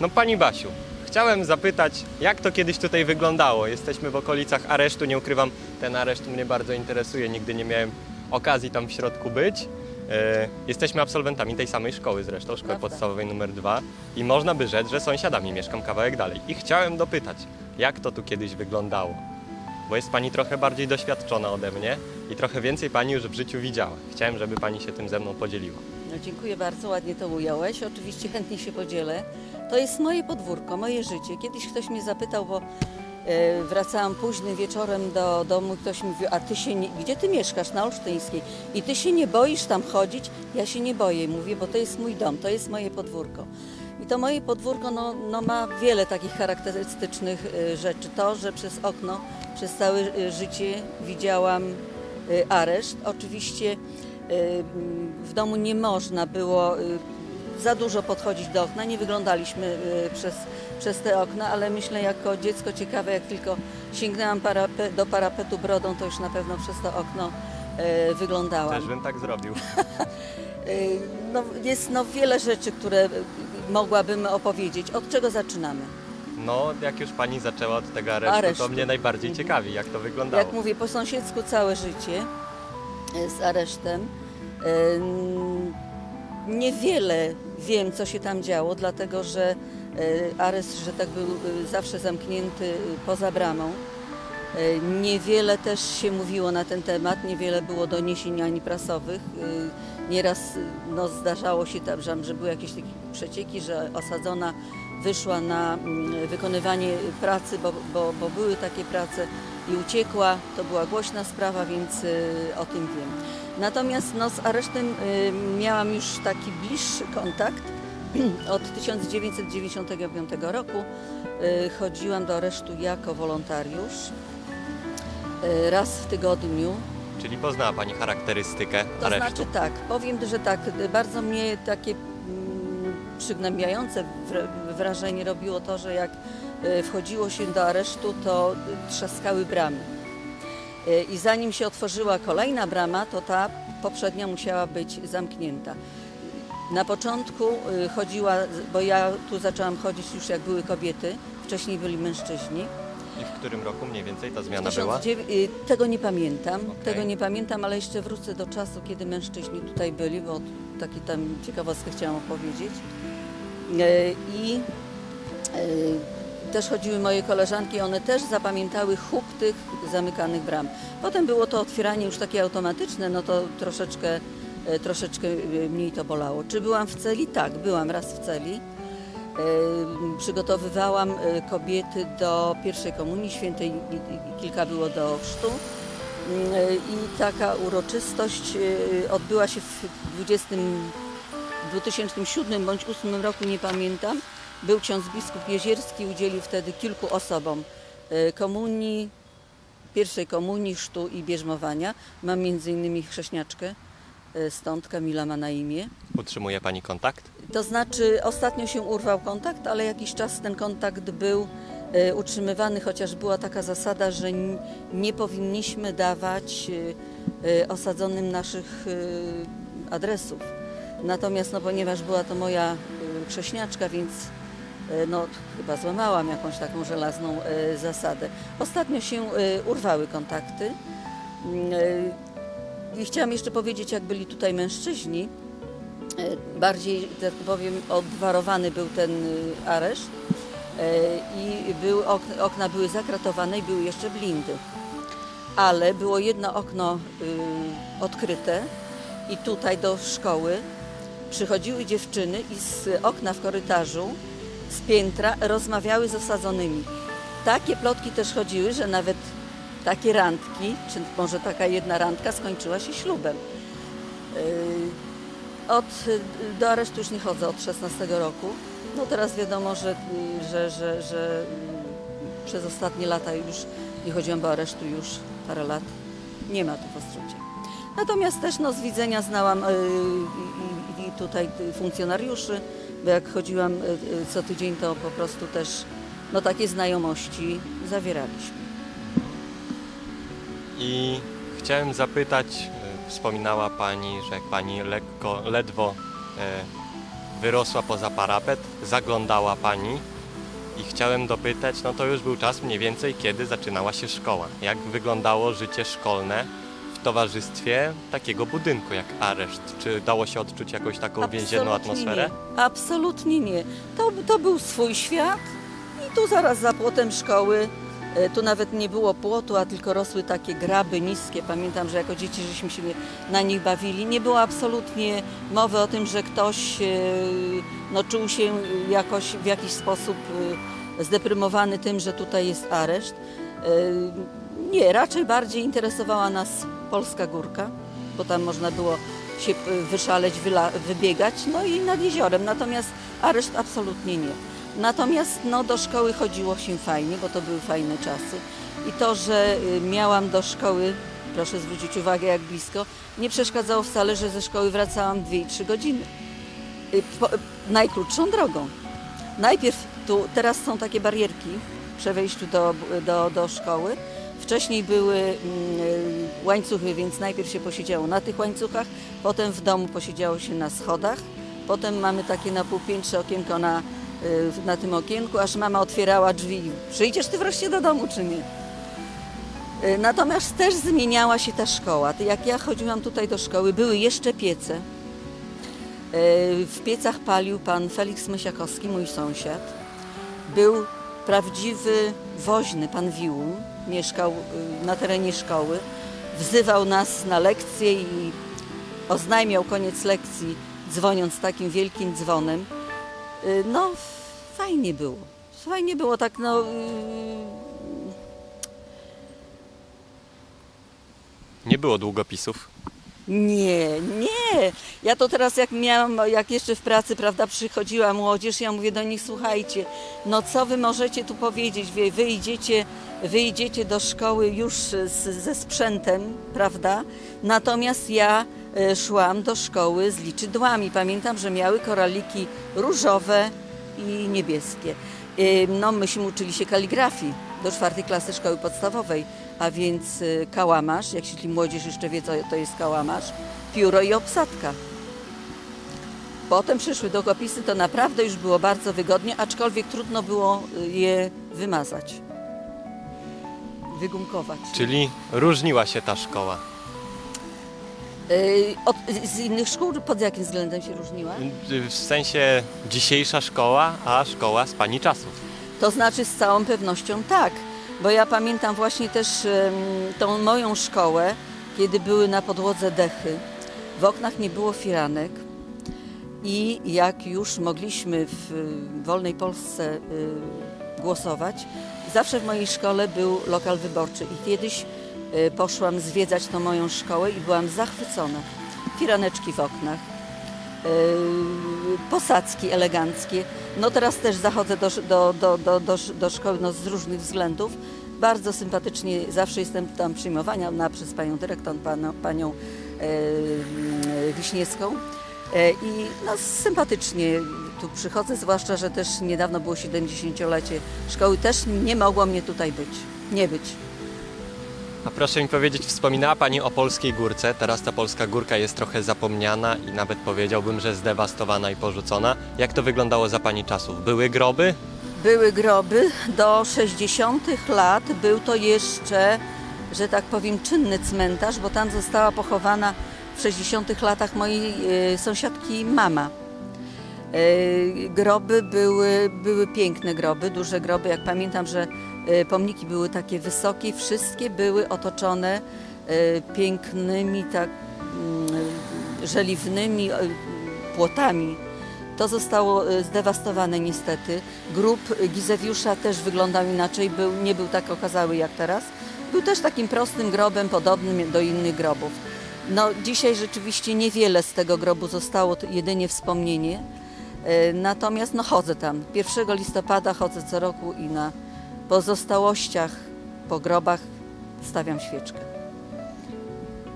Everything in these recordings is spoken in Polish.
No pani Basiu, chciałem zapytać, jak to kiedyś tutaj wyglądało? Jesteśmy w okolicach aresztu, nie ukrywam, ten areszt mnie bardzo interesuje, nigdy nie miałem okazji tam w środku być. E, Jesteśmy absolwentami tej samej szkoły zresztą, szkoły Prawda. podstawowej numer 2 i można by rzec, że sąsiadami mieszkam kawałek dalej. I chciałem dopytać, jak to tu kiedyś wyglądało? Bo jest pani trochę bardziej doświadczona ode mnie i trochę więcej pani już w życiu widziała. Chciałem, żeby pani się tym ze mną podzieliła. No, dziękuję bardzo, ładnie to ująłeś. Oczywiście chętnie się podzielę. To jest moje podwórko, moje życie. Kiedyś ktoś mnie zapytał, bo e, wracałam późnym wieczorem do domu i ktoś mi mówił, a ty się nie, gdzie ty mieszkasz? Na Olsztyńskiej. I ty się nie boisz tam chodzić? Ja się nie boję, mówię, bo to jest mój dom, to jest moje podwórko. I to moje podwórko no, no ma wiele takich charakterystycznych e, rzeczy. To, że przez okno przez całe e, życie widziałam areszt. Oczywiście w domu nie można było e, za dużo podchodzić do okna, nie wyglądaliśmy e, przez, przez te okna, ale myślę jako dziecko ciekawe, jak tylko sięgnęłam parape, do parapetu brodą, to już na pewno przez to okno e, wyglądałam. Też bym tak zrobił. Y, No, jest no, wiele rzeczy, które y, mogłabym opowiedzieć. Od czego zaczynamy? No, jak już pani zaczęła od tego aresztu, Aresztu. to mnie najbardziej Mhm. ciekawi, jak to wyglądało. Jak mówię, po sąsiedzku całe życie y, z aresztem. Y, Niewiele wiem, co się tam działo, dlatego że y, areszt, że tak był zawsze zamknięty poza bramą. Niewiele też się mówiło na ten temat, niewiele było doniesień ani prasowych. Nieraz no, zdarzało się tam, że że były jakieś takie przecieki, że osadzona wyszła na mm, wykonywanie pracy, bo, bo, bo były takie prace i uciekła. To była głośna sprawa, więc y, o tym wiem. Natomiast no, z aresztem y, miałam już taki bliższy kontakt. Od 1995 roku y, chodziłam do aresztu jako wolontariusz raz w tygodniu. Czyli poznała pani charakterystykę To aresztu. znaczy tak, powiem, że tak, bardzo mnie takie mm, przygnębiające wra- wrażenie robiło to, że jak wchodziło się do aresztu, to trzaskały bramy. Y, I zanim się otworzyła kolejna brama, to ta poprzednia musiała być zamknięta. Na początku y, chodziła, bo ja tu zaczęłam chodzić już jak były kobiety, wcześniej byli mężczyźni. I w którym roku mniej więcej ta zmiana była? 1900 y, Tego nie pamiętam, Okej. tego nie pamiętam, ale jeszcze wrócę do czasu, kiedy mężczyźni tutaj byli, bo takie tam ciekawostkę chciałam opowiedzieć. E, I e, też chodziły moje koleżanki, one też zapamiętały huk tych zamykanych bram. Potem było to otwieranie już takie automatyczne, no to troszeczkę, e, troszeczkę e, mniej to bolało. Czy byłam w celi? Tak, byłam raz w celi. E, Przygotowywałam kobiety do pierwszej komunii świętej, kilka było do chrztu. Mm, I taka uroczystość odbyła się w 20, 2007 bądź 2008 roku, nie pamiętam. Był ksiądz biskup Jezierski, udzielił wtedy kilku osobom e, komunii, pierwszej komunii, chrztu i bierzmowania. Mam między innymi chrześniaczkę, e, stąd Kamila ma na imię. Utrzymuje pani kontakt? To znaczy, ostatnio się urwał kontakt, ale jakiś czas ten kontakt był e, utrzymywany, chociaż była taka zasada, że nie powinniśmy dawać osadzonym naszych adresów. Natomiast, no, ponieważ była to moja chrześniaczka, więc no, chyba złamałam jakąś taką żelazną e, zasadę. Ostatnio się e, urwały kontakty. Mm, e, I chciałam jeszcze powiedzieć, jak byli tutaj mężczyźni, E, bardziej, tak powiem, odwarowany był ten areszt e, i okna, okna były zakratowane i były jeszcze blindy. Ale było jedno okno y, odkryte i tutaj do szkoły przychodziły dziewczyny i z okna w korytarzu, z piętra rozmawiały z osadzonymi. Takie plotki też chodziły, że nawet takie randki, czy może taka jedna randka skończyła się ślubem. Y, od, do aresztu już nie chodzę od 16 roku. No teraz wiadomo, że, że, że, że przez ostatnie lata już nie chodziłam do aresztu już parę lat. Nie ma tu w Ostrudzie. Natomiast też no, z widzenia znałam y, i, i tutaj funkcjonariuszy, bo jak chodziłam y, y, co tydzień, to po prostu też no, takie znajomości zawieraliśmy. I chciałem zapytać, e, wspominała pani, że jak pani lekko, ledwo wyrosła poza parapet, zaglądała pani i chciałem dopytać, no to już był czas mniej więcej, kiedy zaczynała się szkoła. Jak wyglądało życie szkolne towarzystwie takiego budynku jak areszt? Czy dało się odczuć jakąś taką więzienną atmosferę? Nie. Absolutnie nie. To, to był swój świat i tu zaraz za płotem szkoły, e, tu nawet nie było płotu, a tylko rosły takie graby niskie. Pamiętam, że jako dzieci żeśmy się na nich bawili. Nie było absolutnie mowy o tym, że ktoś e, no, czuł się jakoś w jakiś sposób e, zdeprymowany tym, że tutaj jest areszt. E, Nie, raczej bardziej interesowała nas Polska Górka, bo tam można było się y, wyszaleć, wybiegać, no i nad jeziorem. Natomiast areszt absolutnie nie. Natomiast no, do szkoły chodziło się fajnie, bo to były fajne czasy. I to, że y, miałam do szkoły, proszę zwrócić uwagę jak blisko, nie przeszkadzało wcale, że ze szkoły wracałam 2 i 3 godziny. Y, Po, najkrótszą drogą. Najpierw tu, teraz są takie barierki przy wejściu do, do, do szkoły. Wcześniej były mm, łańcuchy, więc najpierw się posiedziało na tych łańcuchach, potem w domu posiedziało się na schodach, potem mamy takie na półpiętrze okienko na, y, na tym okienku, aż mama otwierała drzwi. Przyjdziesz ty wreszcie do domu, czy nie? Y, Natomiast też zmieniała się ta szkoła. Jak ja chodziłam tutaj do szkoły, były jeszcze piece. Y, W piecach palił pan Felix Mysiakowski, mój sąsiad. Był prawdziwy woźny, pan Wiłum. Mieszkał y, na terenie szkoły. Wzywał nas na lekcję i oznajmiał koniec lekcji, dzwoniąc takim wielkim dzwonem. Y, No, fajnie było. Fajnie było tak, no... y, Nie było długopisów. Nie, nie. Ja to teraz jak miałam, jak jeszcze w pracy, prawda, przychodziła młodzież, ja mówię do nich, słuchajcie, no co wy możecie tu powiedzieć? Wy, wy, idziecie, wy idziecie do szkoły już z, ze sprzętem, prawda? Natomiast ja e, szłam do szkoły z liczydłami. Pamiętam, że miały koraliki różowe i niebieskie. E, No, myśmy uczyli się kaligrafii do czwartej klasy szkoły podstawowej, a więc y, kałamarz, jak jeśli młodzież jeszcze wie, co to jest kałamarz, pióro i obsadka. Potem przyszły długopisy, to naprawdę już było bardzo wygodnie, aczkolwiek trudno było je wymazać, wygumkować. Czyli różniła się ta szkoła. Od, z innych szkół pod jakim względem się różniła? W sensie dzisiejsza szkoła, a szkoła z pani czasów. To znaczy z całą pewnością tak, bo ja pamiętam właśnie też tą moją szkołę, kiedy były na podłodze dechy. W oknach nie było firanek i jak już mogliśmy w wolnej Polsce y, głosować, zawsze w mojej szkole był lokal wyborczy i kiedyś y, poszłam zwiedzać tą moją szkołę i byłam zachwycona. Firaneczki w oknach, Yy, posadzki eleganckie. No teraz też zachodzę do, do, do, do, do, szkoły no, z różnych względów. Bardzo sympatycznie, zawsze jestem tam przyjmowana na, przez panią dyrektor, panią, panią e, Wiśniewską. E, I no, sympatycznie tu przychodzę, zwłaszcza, że też niedawno było 70-lecie szkoły. Też nie mogło mnie tutaj być, nie być. A proszę mi powiedzieć, wspominała Pani o Polskiej Górce. Teraz ta Polska Górka jest trochę zapomniana i nawet powiedziałbym, że zdewastowana i porzucona. Jak to wyglądało za Pani czasów? Były groby? Były groby do 60. lat. Był to jeszcze, że tak powiem, czynny cmentarz, bo tam została pochowana w 60. latach mojej e, sąsiadki mama. E, Groby były, były piękne groby, duże groby. Jak pamiętam, że e, pomniki były takie wysokie, wszystkie były otoczone pięknymi, tak mm, żeliwnymi płotami. To zostało zdewastowane niestety. Grób Gizewiusza też wyglądał inaczej, był, nie był tak okazały jak teraz. Był też takim prostym grobem, podobnym do innych grobów. No, dzisiaj rzeczywiście niewiele z tego grobu zostało, jedynie wspomnienie. E, Natomiast no, chodzę tam. 1 listopada chodzę co roku i na pozostałościach, po grobach stawiam świeczkę.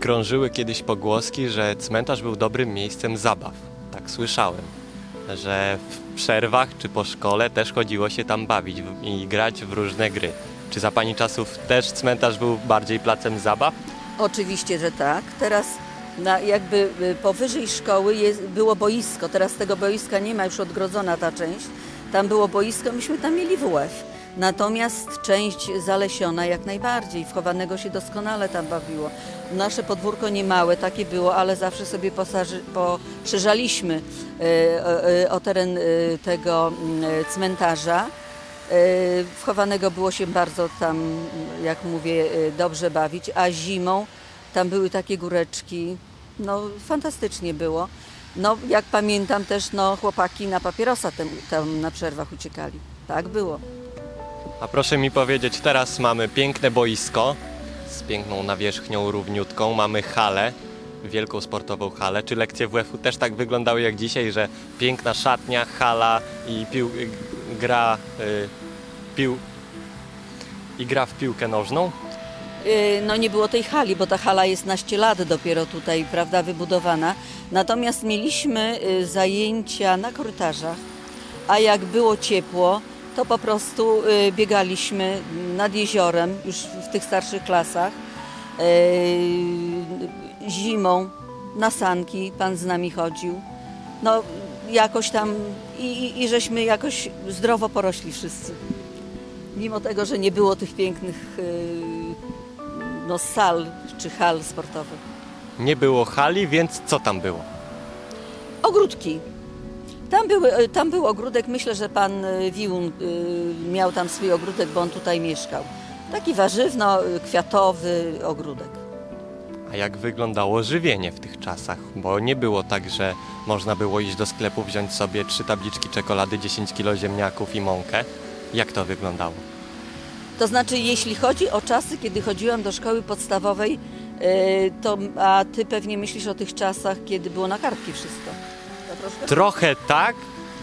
Krążyły kiedyś pogłoski, że cmentarz był dobrym miejscem zabaw. Tak słyszałem. Że w przerwach czy po szkole też chodziło się tam bawić i grać w różne gry. Czy za Pani czasów też cmentarz był bardziej placem zabaw? Oczywiście, że tak. Teraz Na, jakby y, powyżej szkoły jest, było boisko, teraz tego boiska nie ma, już odgrodzona ta część. Tam było boisko, myśmy tam mieli WF. Natomiast część zalesiona jak najbardziej, wchowanego się doskonale tam bawiło. Nasze podwórko nie małe, takie było, ale zawsze sobie posaży, poszerzaliśmy y, y, o teren tego y, cmentarza. Y, Wchowanego było się bardzo tam, jak mówię, y, dobrze bawić, a zimą tam były takie góreczki, no fantastycznie było. No jak pamiętam też, no chłopaki na papierosa tam, tam na przerwach uciekali. Tak było. A proszę mi powiedzieć, teraz mamy piękne boisko z piękną nawierzchnią równiutką, mamy halę, wielką sportową halę. Czy lekcje WF-u też tak wyglądały jak dzisiaj, że piękna szatnia, hala i pił, gra y, pił i gra w piłkę nożną? Y, No nie było tej hali, bo ta hala jest naście lat dopiero tutaj, prawda, wybudowana. Natomiast mieliśmy y, zajęcia na korytarzach, a jak było ciepło, to po prostu y, biegaliśmy nad jeziorem, już w tych starszych klasach. Zimą na sanki pan z nami chodził. No jakoś tam i, i żeśmy jakoś zdrowo porośli wszyscy. Mimo tego, że nie było tych pięknych y, no, sal czy hal sportowych. Nie było hali, więc co tam było? Ogródki. Tam, były, e, tam był ogródek, myślę, że pan y, Wiłun y, miał tam swój ogródek, bo on tutaj mieszkał. Taki warzywno-kwiatowy ogródek. A jak wyglądało żywienie w tych czasach? Bo nie było tak, że można było iść do sklepu, wziąć sobie trzy tabliczki czekolady, 10 kg ziemniaków i mąkę. Jak to wyglądało? To znaczy, jeśli chodzi o czasy, kiedy chodziłam do szkoły podstawowej, y, to, a ty pewnie myślisz o tych czasach, kiedy było na kartki wszystko. Troszkę Trochę tak,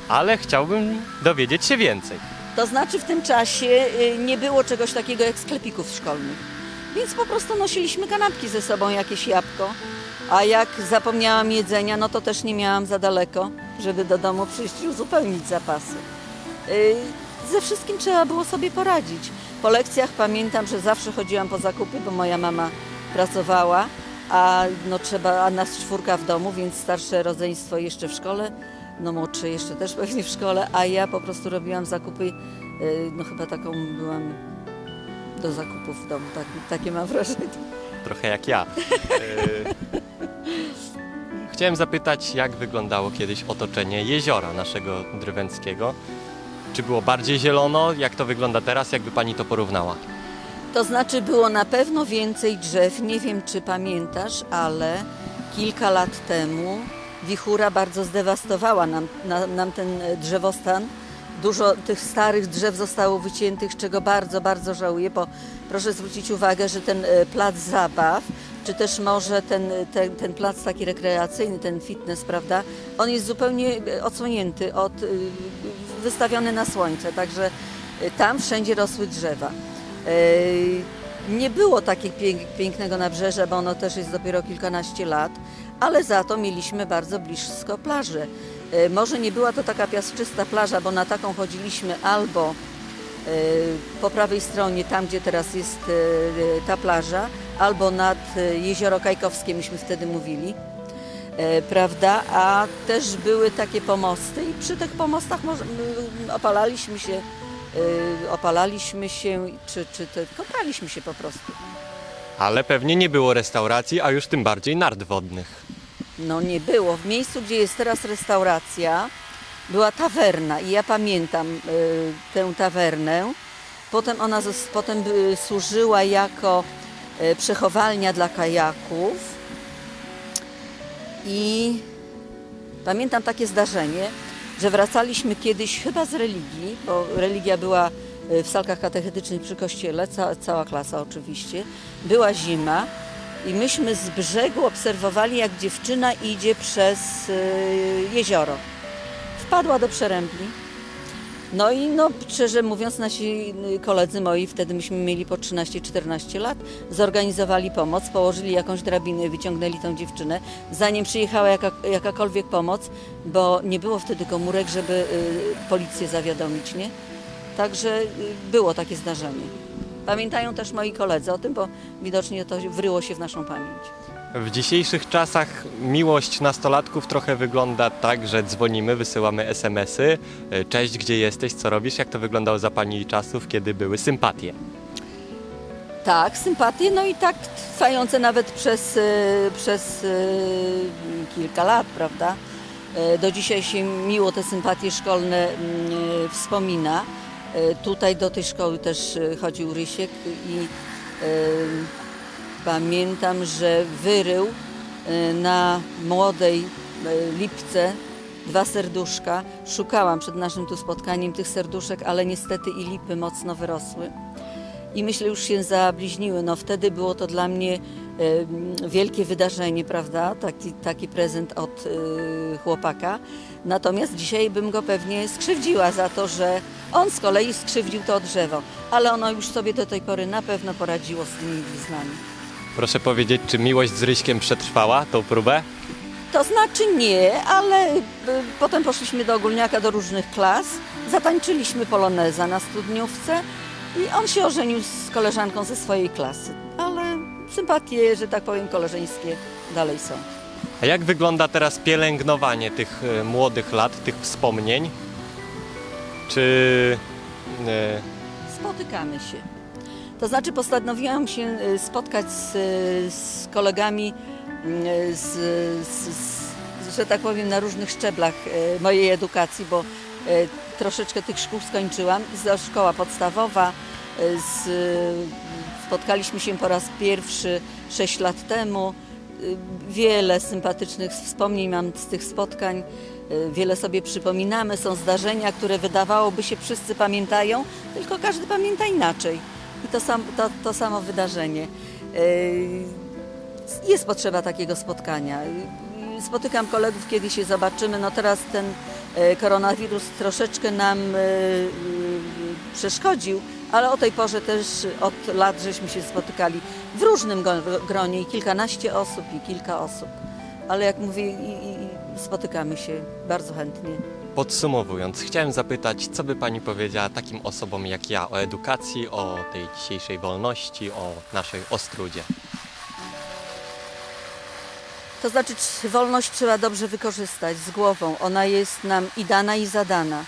ale chciałbym dowiedzieć się więcej. To znaczy w tym czasie y, nie było czegoś takiego jak sklepików szkolnych. Więc po prostu nosiliśmy kanapki ze sobą, jakieś jabłko. A jak zapomniałam jedzenia, no to też nie miałam za daleko, żeby do domu przyjść i uzupełnić zapasy. Ze wszystkim trzeba było sobie poradzić. Po lekcjach pamiętam, że zawsze chodziłam po zakupy, bo moja mama pracowała, a, no trzeba, a nas czwórka w domu, więc starsze rodzeństwo jeszcze w szkole, no młodsze jeszcze też pewnie w szkole, a ja po prostu robiłam zakupy, y, no chyba taką byłam do zakupów w domu, tak, takie mam wrażenie. Trochę jak ja. Yy, Chciałem zapytać, jak wyglądało kiedyś otoczenie jeziora naszego drwęckiego. Czy było bardziej zielono? Jak to wygląda teraz? Jakby pani to porównała? To znaczy było na pewno więcej drzew, nie wiem czy pamiętasz, ale kilka lat temu wichura bardzo zdewastowała nam, na, nam ten e, drzewostan. Dużo tych starych drzew zostało wyciętych, czego bardzo, bardzo żałuję, bo proszę zwrócić uwagę, że ten e, plac zabaw, czy też może ten, e, ten, ten plac taki rekreacyjny, ten fitness, prawda, on jest zupełnie odsłonięty, od, wystawiony na słońce, także e, tam wszędzie rosły drzewa. E, Nie było takiego pięk- pięknego nabrzeża, bo ono też jest dopiero kilkanaście lat, ale za to mieliśmy bardzo blisko plażę. E, Może nie była to taka piaszczysta plaża, bo na taką chodziliśmy albo po prawej stronie, tam gdzie teraz jest ta plaża, albo nad jezioro Kajkowskie, myśmy wtedy mówili prawda? A też były takie pomosty i przy tych pomostach opalaliśmy się, e, opalaliśmy się, czy, czy te, kąpaliśmy się po prostu. Ale pewnie nie było restauracji, a już tym bardziej nart wodnych. No nie było. W miejscu, gdzie jest teraz restauracja, była tawerna i ja pamiętam e, tę tawernę. Potem ona potem służyła jako e, przechowalnia dla kajaków. I pamiętam takie zdarzenie, że wracaliśmy kiedyś chyba z religii, bo religia była e, w salkach katechetycznych przy kościele, ca, cała klasa oczywiście. Była zima i myśmy z brzegu obserwowali, jak dziewczyna idzie przez e, jezioro. Wpadła do przerębli. No i no, szczerze mówiąc, nasi y, koledzy moi, wtedy myśmy mieli po 13-14 lat, zorganizowali pomoc, położyli jakąś drabinę, wyciągnęli tą dziewczynę, zanim przyjechała jaka, jakakolwiek pomoc, bo nie było wtedy komórek, żeby y, policję zawiadomić, nie? Także y, było takie zdarzenie. Pamiętają też moi koledzy o tym, bo widocznie to wryło się w naszą pamięć. W dzisiejszych czasach miłość nastolatków trochę wygląda tak, że dzwonimy, wysyłamy SMS-y. Cześć, gdzie jesteś, co robisz? Jak to wyglądało za pani czasów, kiedy były sympatie? Tak, sympatie, no i tak trwające nawet przez, e, przez e, kilka lat, prawda? E, Do dzisiaj się miło te sympatie szkolne mm, wspomina. Tutaj do tej szkoły też chodził Rysiek i pamiętam, że wyrył e, na młodej e, lipce dwa serduszka. Szukałam przed naszym tu spotkaniem tych serduszek, ale niestety i lipy mocno wyrosły i myślę już się zabliźniły. No wtedy było to dla mnie e, wielkie wydarzenie, prawda? Taki, taki prezent od chłopaka. Natomiast dzisiaj bym go pewnie skrzywdziła za to, że on z kolei skrzywdził to drzewo. Ale ono już sobie do tej pory na pewno poradziło z tymi bliznami. Proszę powiedzieć, czy miłość z Ryśkiem przetrwała tą próbę? To znaczy nie, ale e, potem poszliśmy do ogólniaka, do różnych klas. Zatańczyliśmy poloneza na studniówce i on się ożenił z koleżanką ze swojej klasy. Ale sympatie, że tak powiem, koleżeńskie dalej są. A jak wygląda teraz pielęgnowanie tych e, młodych lat, tych wspomnień? Czy e, Spotykamy się. To znaczy postanowiłam się e, spotkać z, e, z kolegami, e, z, z, z, że tak powiem, na różnych szczeblach mojej edukacji, bo troszeczkę tych szkół skończyłam. Szkoła podstawowa, z, spotkaliśmy się po raz pierwszy 6 lat temu. Wiele sympatycznych wspomnień mam z tych spotkań. Wiele sobie przypominamy, są zdarzenia, które wydawałoby się wszyscy pamiętają, tylko każdy pamięta inaczej. I to, sam, to, to samo wydarzenie. E, Jest potrzeba takiego spotkania. E, Spotykam kolegów, kiedy się zobaczymy. No teraz ten e, koronawirus troszeczkę nam przeszkodził, ale o tej porze też od lat żeśmy się spotykali w różnym gronie i kilkanaście osób i kilka osób. Ale jak mówię, i, i spotykamy się bardzo chętnie. Podsumowując, chciałem zapytać, co by pani powiedziała takim osobom jak ja o edukacji, o tej dzisiejszej wolności, o naszej Ostrudzie? To znaczy, wolność trzeba dobrze wykorzystać z głową. Ona jest nam i dana, i zadana.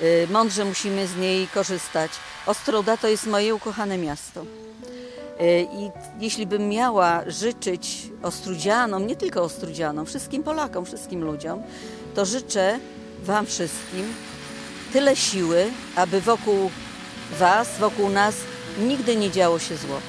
Y, Mądrze musimy z niej korzystać. Ostruda to jest moje ukochane miasto. Y, I jeśli bym miała życzyć Ostrudzianom, nie tylko Ostrudzianom, wszystkim Polakom, wszystkim ludziom, to życzę Wam wszystkim tyle siły, aby wokół Was, wokół nas nigdy nie działo się zło.